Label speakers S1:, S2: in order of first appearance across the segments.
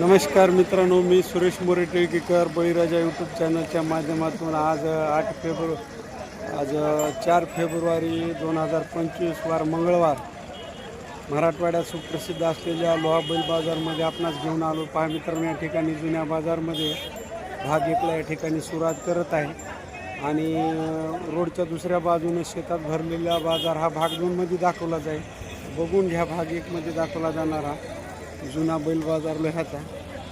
S1: नमस्कार मित्रांनो मी सुरेश मोरे टिळकेकर बळीराजा यूट्यूब चॅनलच्या माध्यमातून आज आठ फेब्रु आज चार फेब्रुवारी दोन हजार पंचवीस वार मंगळवार मराठवाड्यात सुप्रसिद्ध असलेल्या लोहा बैल बाजारमध्ये आपणास घेऊन आलो. पहा मित्रांनो या ठिकाणी जुन्या बाजारमध्ये भाग एकला या ठिकाणी सुरुवात करत आहे. आणि रोडच्या दुसऱ्या बाजूने शेतात भरलेला बाजार हा भाग दोनमध्ये दाखवला जाईल. बघून घ्या भाग एकमध्ये दाखवला जाणारा. जुना बैल बाजार लोह्याचा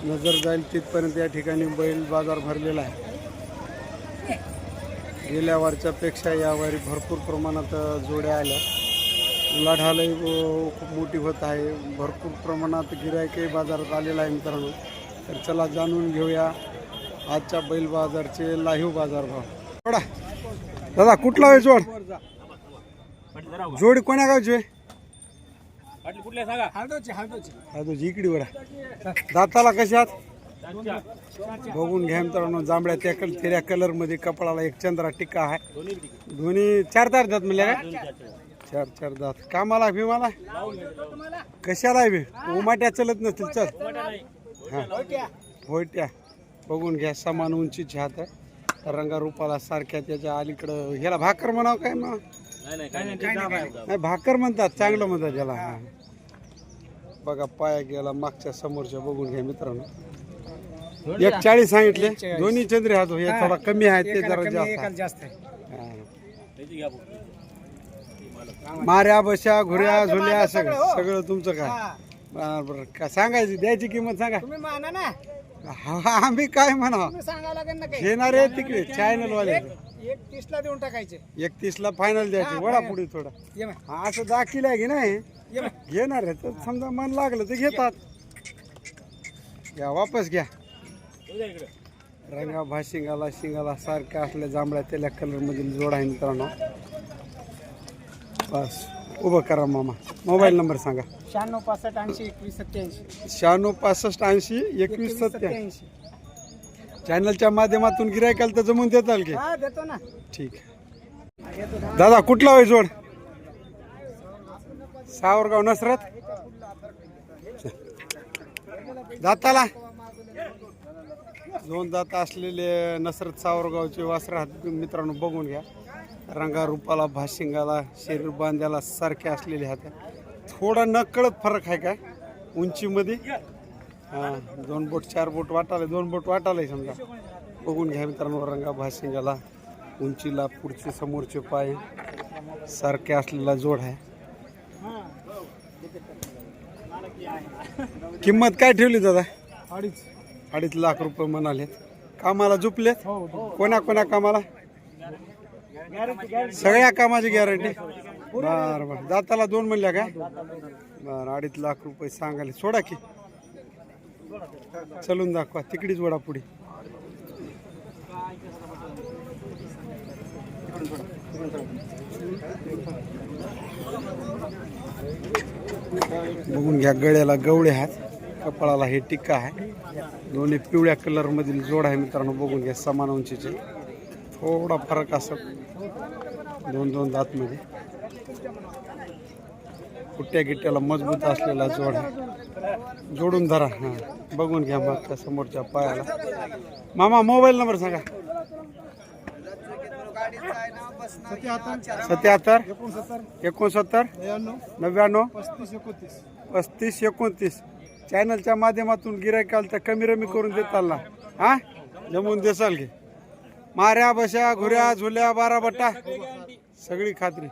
S1: नजर जाईल तिथपर्यंत या ठिकाणी बैल बाजार भरलेला आहे. गेल्या वारच्यापेक्षा यावारी भरपूर प्रमाणात जोड्या आल्या. उलाढालही खूप मोठी होत आहे. भरपूर प्रमाणात गिरायकही बाजारात आलेला आहे मित्रांनो. तर चला जाणून घेऊया आजच्या बैल बाजारचे लाईव्ह बाजार भाव जोडा दादा कुठला आहे जोड? जोडी कोण्या गावची आहे?
S2: कुठल्या सांगा.
S1: हा तुझी इकडे वडा दाताला कशात बघून घ्या मित्रांनो जांभळ्या त्या कल तेऱ्या कलरमध्ये कपडाला एक चंद्रा टिक्का आहे. दोन्ही चार चार दात म्हणले का चार चार दात. कामाला भीमाला? कशाला आहे बी उमाट्या चलत नसतील चल. हा. होयट्या. बघून घ्या समान उंचीचे हात आहे. रंगारूपाला सारख्या त्याच्या अलीकडं. ह्याला भाकर म्हणावं काय मग? नाही भाकर म्हणतात चांगलं म्हणतात त्याला हा. बघा पाया गेला मागच्या समोरच्या बघून घ्या मित्रांनो. एक चाळीस सांगितले. दोन्ही चंद्री हात हे थोडा कमी आहे ते जरा जास्त आहे.
S2: जास्त आहे.
S1: हा. माऱ्या बशा घुऱ्या झुल्या सगळं सगळं तुमचं काय? बरं बरं. का सांगायची? द्यायची किंमत सांगा.
S2: तुम्ही माना ना.
S1: हा आम्ही काय म्हणा
S2: लागेल ना काही.
S1: घेणारे तिकडे चॅनल वाले.
S2: एक तीसला देऊन टाकायचे.
S1: एकतीस ला फायनल द्यायची. वडा पुढे थोडा.
S2: ये बाय.
S1: हा, असं दाखिला की नाही?
S2: ये बाय.
S1: घेणार आहे. तर समजा मन लागलं तर घेतात. घ्या वापस घ्या. रंगा भाशिंगाला शिंगाला सारख्या असल्या जांभळ्या तेल्या कलर मधील जोड आहे मित्रांनो. बस. उभं करा मामा. मोबाईल नंबर सांगा.
S2: शहाण्णव पासष्ट ऐंशी एकवीस सत्याऐंशी
S1: शहाण्णव पासष्ट ऐंशी एकवीस सत्या
S2: सत्याऐंशी
S1: चॅनलच्या माध्यमातून गिरायकाल तर जमून देताल की
S2: हा देतो ना.
S1: ठीक. दादा कुठला होय जोड? सावरगाव नसरत? दाताला? दोन दात असलेले नसरत सावरगावचे वासरा मित्रांनो बघून घ्या. रंगा रूपाला भाशिंगाला शरीर बांध्याला सारखे असलेले हात थोडा न कळत फरक आहे काय उंचीमध्ये? हा दोन बोट चार बोट वाटाले दोन बोट वाटाले समजा. बघून घ्या मित्रांनो रंगा भाशिंगाला उंचीला पुढचे समोरचे पाय सारखे असलेला जोड आहे. किंमत काय ठेवली दादा?
S2: अडीच.
S1: अडीच लाख रुपये म्हणालेत. कामाला झुपलेत? कोणा कोणा कामाला? सगळ्या कामाची गॅरंटी? बर बर. दाताला दोन म्हणल्या का? बर अडीच लाख रुपये सांगाले. सोडा की. चलून दाखवा तिकडीच वडापुडी बघून घ्या गळ्याला गवळे आहेत कपाळाला हे टिक्का आहे. दोन्ही पिवळ्या कलर मधील जोड आहे मित्रांनो बघून घ्या समान उंचीचे. थोडा फरक असत दोन दोन दात मध्ये. कुट्ट्या गिट्ट्याला मजबूत असलेला जोड आहे. जोडून धरा. हा. बघून घ्या मागच्या समोरच्या पायाला. मामा मोबाईल नंबर सांगा. सत्याहत्तर एकोणसत्तर नव्याण्णव
S2: पस्तीस एकोणतीस.
S1: चॅनलच्या माध्यमातून गिरायकाल तर कमी रमी करून देताल ना हा? जमवून देसाल की माऱ्या बशा घुऱ्या झुल्या बारा बट्टा सगळी खात्री.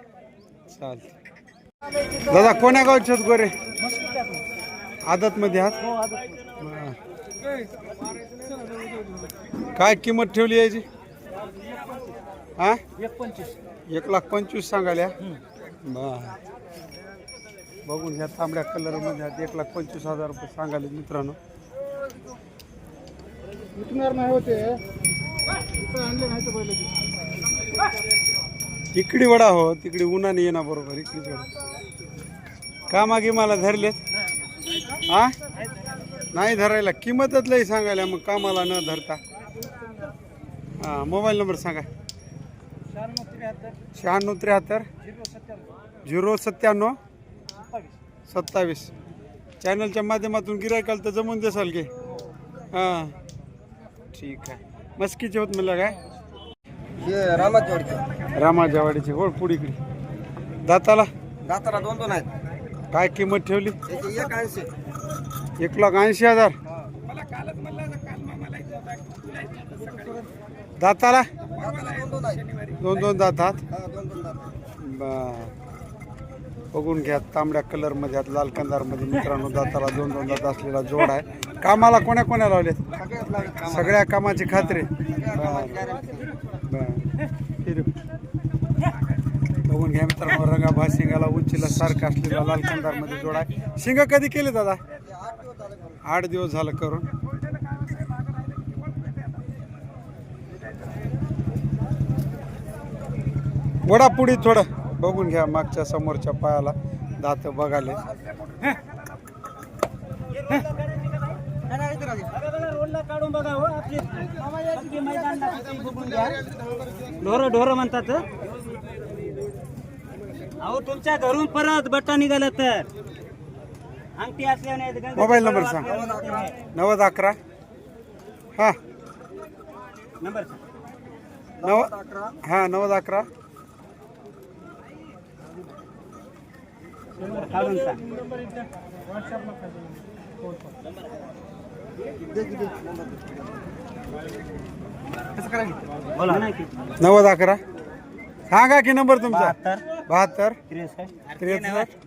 S1: चालते दादा कोण्या गावचे आहेत गोरे? आदत मध्ये आहात. काय किंमत ठेवली याची? हा?
S2: एक पंचवीस
S1: एक लाख पंचवीस सांगाल्या बघून घ्या तांबड्या कलरमध्ये आहेत. एक लाख पंचवीस हजार रुपये सांगाले मित्रांनो.
S2: विकणार नाही होते.
S1: इकडे वडा हो तिकडे उन्हाने येणार बरोबर इकडे वडा का मागे मला धरलेत हा नाही धरायला. किंमतच लई सांगायला मग कामाला न धरता. हा मोबाईल नंबर सांगा.
S2: शहाण्णव त्र्याहत्तर झिरो सत्त्याण्णव सत्तावीस.
S1: चॅनलच्या माध्यमातून गिरायकाल तर जमून देसाल की. हां. ठीक आहे. मस्कीचे होत म्हणलं काय?
S2: हे रामाचवाडीचे
S1: रामाजावाडीचे गोड पुढे इकडे. दाताला?
S2: दाताला दोन दोन आहेत.
S1: काय किंमत ठेवली?
S2: त्याचे एक ऐंशी.
S1: एक लाख ऐंशी हजार. दाताला?
S2: दाताला दोन दोन आहेत.
S1: दोन दोन दातात
S2: हा दोन दोन दात
S1: बर बघून घ्या तांबड्या कलरमध्ये आहेत लाल कंदारमध्ये. मित्रांनो दाताला दोन दोन दात असलेला जोड आहे. कामाला कोण्या कोण्या लावले
S2: सगळ्यात लागेल कामाला.
S1: सगळ्या कामाची खात्री. बर. बर. बघून घ्या मित्रांनो रंगा भाशिंगाला उंचीला सारखा असलेला लाल कंदारमध्ये जोडा. शिंगा शिंग कधी केले दादा?
S2: आठ दिवस
S1: आठ दिवस झालं करून. वडा पुढे थोडं बघून घ्या मागच्या समोरच्या पायाला दात बघाले.
S3: ढोर ढोर म्हणतात अहो तुमच्या घरून परत बट्टा निघालं तर. अंगठी असल्याने
S1: मोबाईल नंबर सांग. नव्वद अकरा. हां.
S3: नंबर सांग.
S1: नव
S2: अकरा
S1: हां नव्वद अकरा.
S3: काढून सांग. बोला.
S1: नव्वद अकरा. सांगा की नंबर तुमचा.
S3: बहात्तर.
S1: बहात्तर
S3: त्रेसष्ट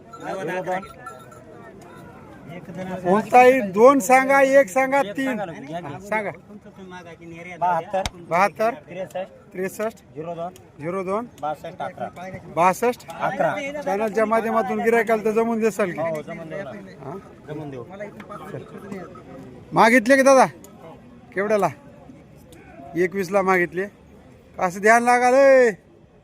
S1: कोणताही दोन सांगा एक सांगा तीन.
S3: सांगा. बहात्तर त्रेसष्ट झिरो दोन
S1: झिरो दोन
S3: बासष्ट अकरा.
S1: चॅनलच्या माध्यमातून गिरायकाला तर जमून देसाल की. मागितले की दादा? केवढ्याला? एकवीसला मागितले. असं ध्यान लागाल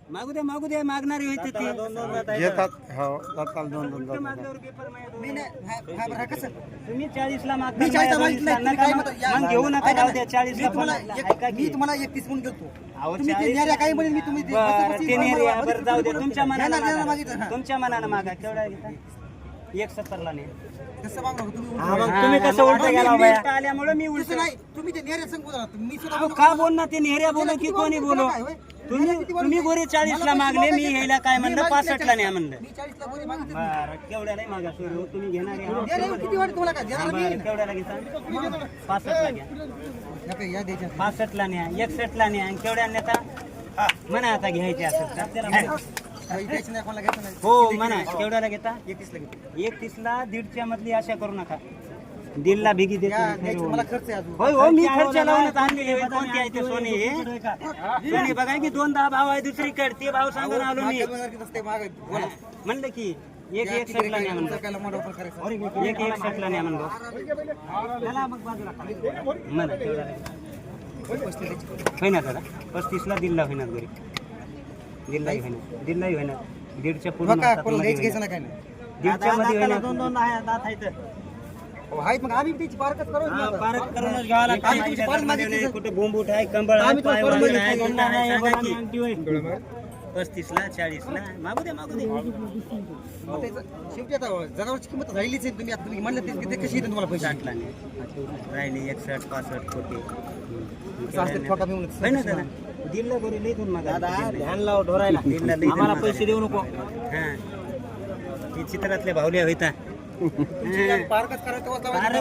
S3: मागू दे मागू दे मागणारी होते ते. दोन दोन
S1: घेतात हो जाताल दोन दोन जातात
S3: मागल्यावर पेपर
S2: मी नाही हा- हा बरं, हा कसं?
S3: तुम्ही चाळीसला मागता
S2: मी चाळीसला
S3: माझ्या
S2: मागितलं
S3: दोनशेला
S2: तुम्ही काय
S3: नका
S2: म्हणता? या-
S3: मग- मग घेऊ नका
S2: ऐका
S3: जाऊ
S2: ना.
S3: द्या चाळीसला
S2: मी तुम्हाला एक- मी. तुम्हाला एकतीस म्हणून गेलतो
S3: अहो,
S2: तुम्ही ते
S3: चाळीस-
S2: न्याऱ्या काही म्हणे मी तुम्ही ते
S3: बरं, ते नेहरी बरं, जाऊ दे. तुमच्या मनानं मागा.
S2: हा.
S3: तुमच्या मनानं मागा. केवढा घेता एक सत्तरला नाही
S2: कसं मागणार तुम्ही
S3: हा,
S2: उलटं?
S3: मग तुम्ही कसं उलट
S2: मी-
S3: गेला
S2: मी-
S3: बाया? आल्यामुळे मी उलट.
S2: तसं नाही. तुम्ही ते नेऱ्या संग बोला मी सुद्धा
S3: अहो
S2: बोलतो.
S3: का बोल ना ते नेहऱ्या बोलू की कोणी? बोलो? तुम्ही? तुम्ही गोरे चाळीसला मागले मी. ह्याला काय म्हणलं? पासष्टला नाही म्हणलं.
S2: मी चाळीसला बोली मागितले
S3: बरं केवढ्याला मागा सोडू तुम्ही घेणार आहे?
S2: द्या रे, किती वाटत तुम्हाला काय? देणार मी?
S3: बरं, केवढ्याला घेता? पासष्टला घ्या.
S2: या द्यायच्या
S3: पासष्टला न्या एकसष्टला न्या आणि केवढ्या नेता? म्हणा आता घ्यायचे असेल
S2: नाही नाही
S3: हो म्हणा केवढ्याला घेता?
S2: एकतीसला घेतो.
S3: एकतीसला दीडच्या मधली आशा करू नका. दिलला भिगी देत नाही.
S2: मला खर्च आहे अजून.
S3: होय हो मी खर्च लावूनच आणलेले होय. कोणते आहे ते सोने? सोने बघा की दोन दहा भाव आहे दुसरीकडे. ते भाव सांगून आलो मी. म्हणलं की एक एक सटला न्या
S2: काय
S3: म्हणलं. एक एक सटला न्या म्हणलो. मग बाजूला. म्हणा होईना दादा? पस्तीसला दिल्ला होईना घरी. दिल्लाही होईना दिल्लाही होईना दीडच्या पुढे
S2: बघा, कोणाला घ्यायचं घ्यायचं नाही काय नाही.
S3: दीडच्या मध्ये होईना दोन दोन
S2: हो, आहेत मग आम्ही त्याची पार्कच करू ना आता.
S3: पारक करूनच घ्यावा लागतं.
S2: आम्ही तुमची पारक मागितली
S3: मध्ये
S2: सर.
S3: कुठे बोंबूट आहे कंबळ आहे
S2: आम्ही तुला
S3: पाय
S2: करून
S3: वगैरे
S2: बघितलं.
S3: आहे, गंडा आहे, सांगा की. पस्तीसला चाळीसला मागू दे मागू दे
S2: मग त्याचं- शेवटी आता जनावरची किंमत राहिलीच आहे तुम्ही आता तुम्ही म्हणलं ते- ते कशी येते तुम्हाला पैसे
S3: साठला नाही राहिले एकसष्ट पासष्ट कोटी
S2: असं असते ठोका मी म्हणलं.
S3: होय ना दादा दिल्ला गोरी लई दोन मागा ध्यान लाव ढोरायला. आम्हाला पैसे देऊ नको. हा. ती चित्रातले भावल्या होता
S2: पार्कच करायचं.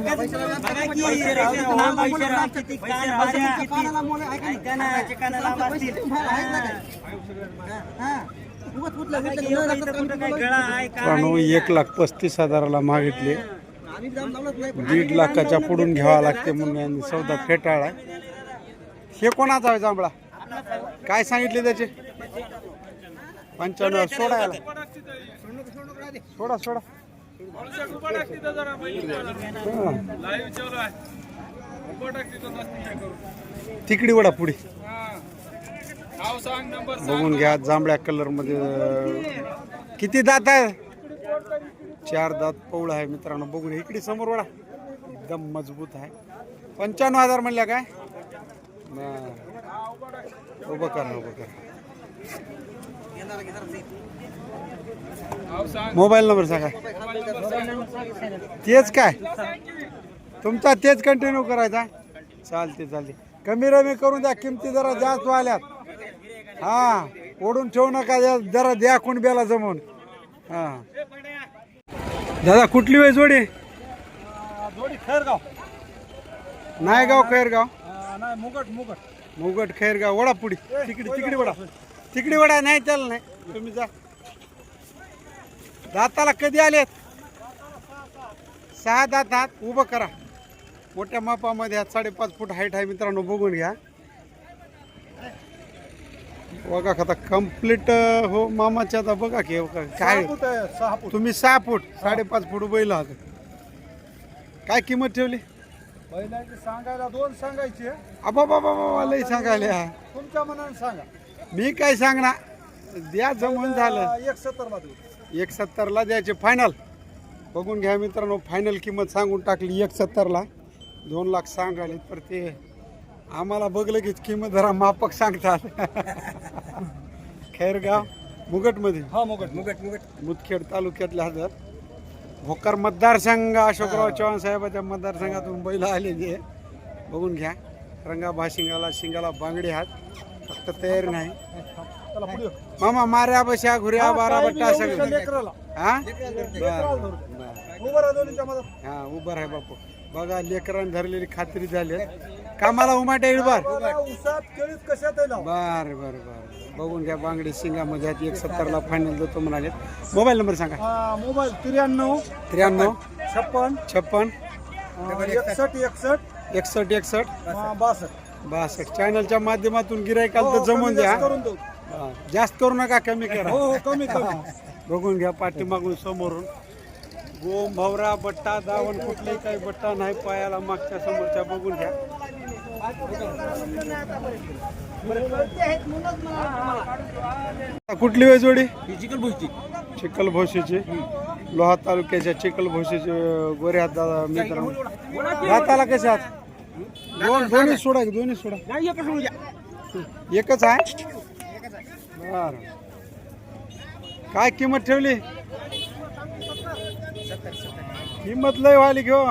S2: पैसे
S3: किती कान किती? ऐका ना. लांब असतील. बघा की इथं कुठं काय गळा आहे काय
S1: एक लाख पस्तीस हजाराला मागितले. दीड लाखाच्या पुढून घ्यावा लागते म्हणून यांनी सौदा फेटाळा. हे कोणाचा आहे जांभळा? काय सांगितले त्याचे? पंच्याण्णव सोडा याला. सोडा सोडा. तिकडी वडा पुढे. बघून घ्या जांभळ्या कलरमध्ये किती दात आहे? चार दात पौळ आहे मित्रांनो. बघून इकडे समोर वडा. एकदम मजबूत आहे. पंच्याण्णव हजार म्हणल्या काय? उभं करा उभं करा. मोबाईल नंबर सांगा. तेच काय? तुमचा तेच कंटिन्यू करायचा? चालते चालते कमी रमी करून द्या किमती जरा जास्त व्हाल्यात हा ओढून ठेवू नका जरा द्या कुणब्याला जमून. हा. दादा कुठली वेळ जोडी?
S3: जोडी खैरगाव.
S1: नायगाव खैरगाव.
S3: नाही मुगट मुगट.
S1: मुगट खैरगाव वडा पुढी तिकडे तिकडे वडा. तिकडे वडा नाही त्याला नाही. तुम्ही जा. दाताला कधी आलेत? सहा दात हात उभं करा. मोठ्या मापामध्ये हात साडेपाच फूट हाईट आहे मित्रांनो बघून घ्या. बघा आता कंप्लीट हो मामाच्या आता बघा की हो काय तुम्ही सहा फूट साडेपाच फूट बैल आहात. काय किंमत ठेवली?
S3: बैलांची सांगायला दोन सांगायचे.
S1: बाबा बाबा लई सांगायला.
S3: तुमच्या मनाने सांगा.
S1: मी काय सांगणार? द्या जमून झालं.
S3: एक सत्तरमध्ये.
S1: एक सत्तरला द्यायचे फायनल बघून घ्या मित्रांनो फायनल किंमत सांगून टाकली एक सत्तरला दोन लाख सांगाले तर ते आम्हाला बघलं की किंमत जरा मापक सांगतात. खैरगाव मुगटमध्ये.
S3: हा मुगट मुगट मुगट.
S1: मुदखेड तालुक्यातल्या हजर. भोकर मतदारसंघ अशोकराव चव्हाण साहेबाच्या मतदारसंघातून बैल आलेली आहे. बघून घ्या. रंगा भाशिंगाला शिंगाला बांगडे हात. फक्त तयारी नाही. मामा माऱ्या बशा घुऱ्या बारा बट्टा सगळं. हा? हा उभं आहे बापू. बघा लेकरांनी धरलेली खात्री झाली कामाला
S3: लाव?
S1: बर बर बर. बघून घ्या बांगडी शिंगामध्ये आहेत. एक सत्तरला फायनल देतो म्हणाले मोबाईल नंबर सांगा.
S3: हा मोबाईल त्र्याण्णव
S1: त्र्याण्णव
S3: छप्पन
S1: छप्पन
S3: एकसष्ट एकसष्ट.
S1: एकसष्ट एकसष्ट.
S3: बासष्ट.
S1: बासष्ट. चॅनलच्या माध्यमातून गिरायकाल तर जमून
S3: कमी
S1: द्या.
S3: जास्त करून देऊ.
S1: हा. जास्त करू नका कमी करा.
S3: हो हो कमी कमी.
S1: बघून घ्या पाठीमागून समोरून. गोम भवरा बट्टा दावण कुठलाही काही बट्टा नाही पायाला मागच्या समोरच्या बघून घ्या. कुठली वेळ जोडी? चिखल भोशीची लोहा तालुक्याच्या चिखल भोशीचे गोऱ्या दादा मित्र दाताला कशा आहात? दोन दोन्ही सोडा की दोन्ही सोडा. एकच आहे? बर. काय किंमत ठेवली? किंमत लय व्हायली घेऊ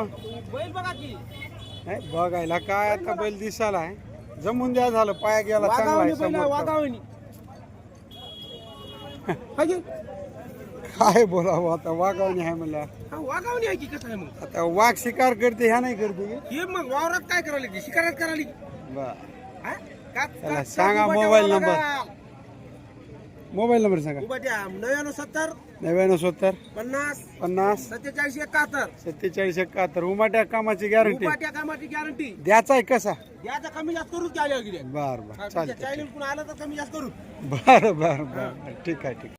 S1: नाही बघायला काय आता बैल दिसायला आहे. जमून द्या झालं पाया गेला चांगला आहे समोरचा. काय बोलावं आता वागावणी आहे म्हणलं
S3: वागावणी आहे की कसं आहे मग
S1: आता वाघ शिकार करते ह्या नाही करते की?
S3: हे मग वावरात काय करायला शिकारात करायला हा? का-
S1: सांगा मोबाईल नंबर. मोबाईल नंबर सांगा.
S3: नव्याण्णव सत्तर
S1: नव्याण्णव सत्तर
S3: पन्नास
S1: पन्नास
S3: सत्तेचाळीस एकाहत्तर.
S1: सत्तेचाळीस एकाहत्तर. उमाट्या कामाची गॅरंटी
S3: उभा त्या कामाची गॅरंटी
S1: द्यायचा आहे कसा?
S3: याचा कमी जास्त करूच की आल्या
S1: बर बर.
S3: चायनीज कुणा आलं तर कमी जास्त करू.
S1: बर बर बर. ठीक आहे ठीक आहे.